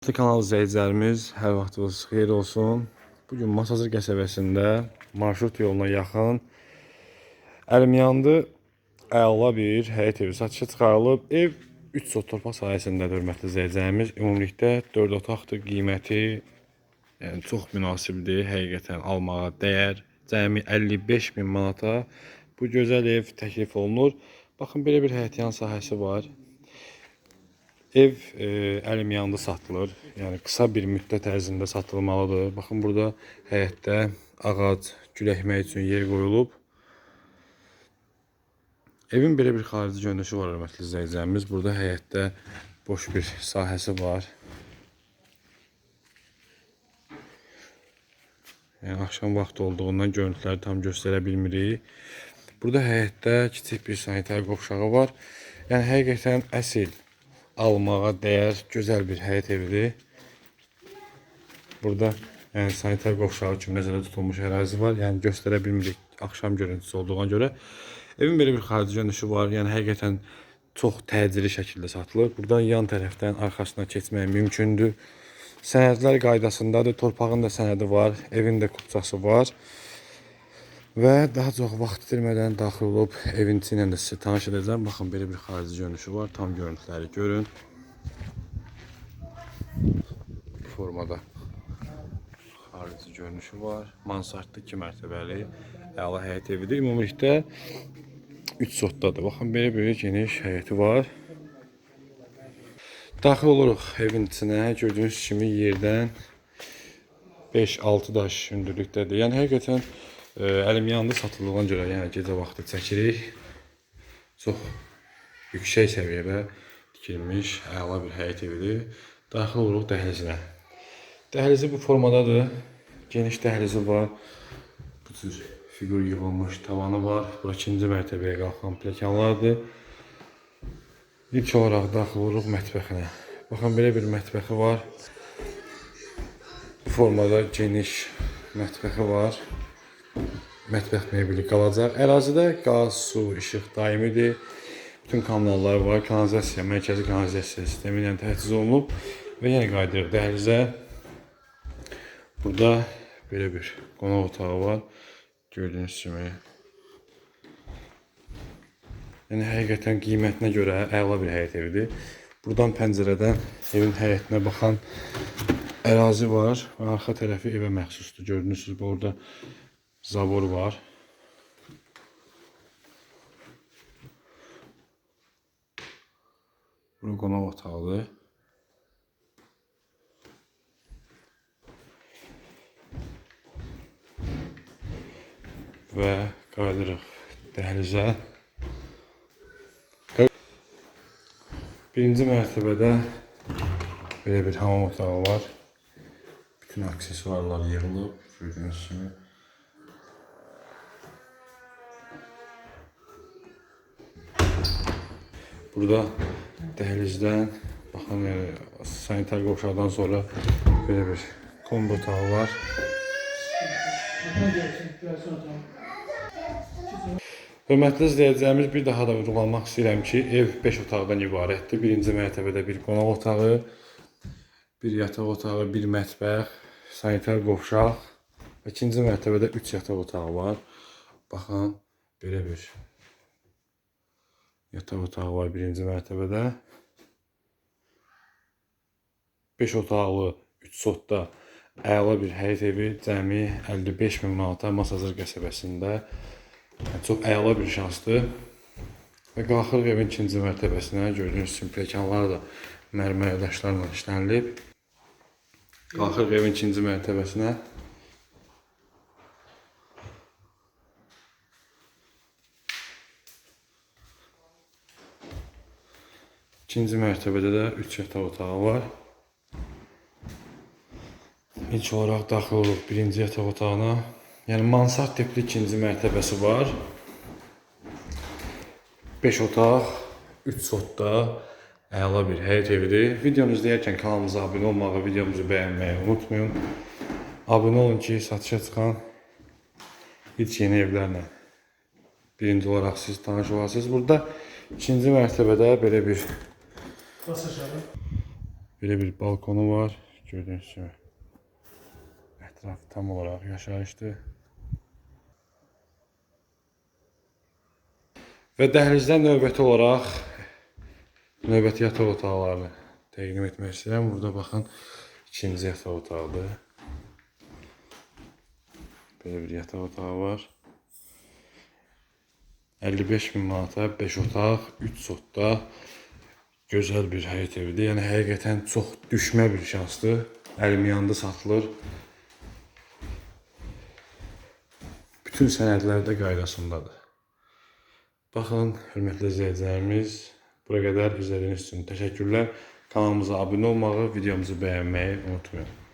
Hörmətli kanal izləyicilərimiz, hər vaxtınız xeyir olsun. Bugün Masazır qəsəbəsində marşrut yoluna yaxın Əlmiyandı əla bir həyət evi satışa çıxarılıb. Ev 3 sot torpaq sahəsindədir hörmətli izləyicilərimiz. Ümumilikdə 4 otaqdır, qiyməti yəni çox münasibdir. Həqiqətən almağa dəyər. Cəmi 55 min manata bu gözəl ev təklif olunur. Baxın belə bir həyətyan sahəsi var. Ev e, əlim yanında satılır. Yəni qısa bir müddət ərzində satılmalıdır. Baxın burada həyətdə ağac, gül əkmək üçün yer qoyulub. Evin belə bir xarici görünüşü var hörmətli izləyicilərimiz. Burada həyətdə boş bir sahəsi var. Yəni axşam vaxtı olduğundan görüntüləri tam göstərə bilmirik. Burada həyətdə kiçik bir sanitar qovşağı var. Yəni həqiqətən əsl almağa dəyər gözəl bir həyət evidir. Burada yəni sanitar qovşağı kimi nəzərdə tutulmuş ərazi var. Yəni göstərə bilmirik axşam görüntüsü olduğuna görə. Evin belə bir xarici görünüşü var. Yəni həqiqətən çox təcili şəkildə satılır. Buradan yan tərəfdən arxasına keçmək mümkündür. Sənədlər qaydasındadır. Torpağın da sənədi var, evin də kupçası var. Və daha çox vaxt itirmədən daxil olub evin içi ilə də sizə tanış edəcəm. Baxın belə bir xarici görünüşü var. Tam görüntüləri görün. Formada xarici görünüşü var. Mansardlı 2 mərtəbəli əla həyət evidir. Ümumilikdə 3 sotdadır. Baxın belə bir geniş həyəti var. Daxil oluruq evin içinə. Gördüyünüz kimi yerdən 5-6 daş hündürlükdədir. Yəni həqiqətən əlim yanında satıldığına görə, yəni gecə vaxtı çəkirik. Çox yüksək səviyyədə tikilmiş əla bir həyət evidir. Daxil oluruq dəhlizinə. Dəhlizi bu formadadır. Geniş dəhlizi var. Bu cür fiqur yığılmış tavanı var. Bura ikinci mərtəbəyə qalxan pləkanlardır. İlk olaraq daxil oluruq mətbəxinə. Baxın belə bir mətbəxi var. Bu formada geniş mətbəxi var. Mətbəx mebeli qalacaq. Ərazidə qaz, su, işıq daimidir. Bütün kanallar var. Kanalizasiya, mərkəzi kanalizasiya sistemi ilə təchiz olunub və yenə qayıdırıq dəhlizə. Burada belə bir qonaq otağı var. Gördüyünüz kimi. Yəni həqiqətən qiymətinə görə əla bir həyət evidir. Buradan pəncərədən evin həyətinə baxan ərazi var və arxa tərəfi evə məxsusdur. Gördünüz burada zavor var. Bura qonaq otağıdır. Və qayıdırıq dəhlizə. Birinci mərtəbədə belə bir hamam otağı var. Bütün aksesuarlar yığılıb, gördüyünüz kimi. Burada dəhlizdən baxın yəni, sanitar qovşaqdan sonra belə bir kombo otağı var. Hörmətli izləyicilərimiz bir daha da vurğulamaq istəyirəm ki, ev 5 otaqdan ibarətdir. Birinci mərtəbədə bir qonaq otağı, bir yataq otağı, bir mətbəx, sanitar qovşaq ikinci mərtəbədə 3 yataq otağı var. Baxın, belə bir yataq otağı var birinci mərtəbədə. 5 otaqlı 3 sotda əla bir həyət evi cəmi 55 min manata Masazır qəsəbəsində yəni çox əla bir şansdır. Və qalxırıq evin ikinci mərtəbəsinə. Gördüyünüz kimi pləkanlar da mərmər daşlarla işlənilib. Qalxırıq evin ikinci mərtəbəsinə. İkinci mərtəbədə də 3 yataq otağı var. İlk olaraq daxil oluruq birinci yataq otağına. Yəni mansard tipli ikinci mərtəbəsi var. 5 otaq, 3 sotda əla bir həyət evidir. Videonu izləyərkən kanalımıza abunə olmağı, videomuzu bəyənməyi unutmayın. Abunə olun ki, satışa çıxan ilk yeni evlərlə birinci olaraq siz tanış olasınız. Burada ikinci mərtəbədə belə bir Bas aşağı. Belə bir balkonu var. Gördüyünüz kimi. Ətraf tam olaraq yaşayışdır. Və dəhlizdən növbəti olaraq növbəti yataq otaqlarını təqdim etmək istəyirəm. Burada baxın ikinci yataq otağıdır. Belə bir yataq otağı var. 55 bin manata 5 otaq, 3 sotda gözəl bir həyət evidir. Yəni həqiqətən çox düşmə bir şansdır. Əlim yanında satılır. Bütün sənədlər də qaydasındadır. Baxın, hörmətli izləyicilərimiz, bura qədər izlədiyiniz üçün təşəkkürlər. Kanalımıza abunə olmağı, videomuzu bəyənməyi unutmayın.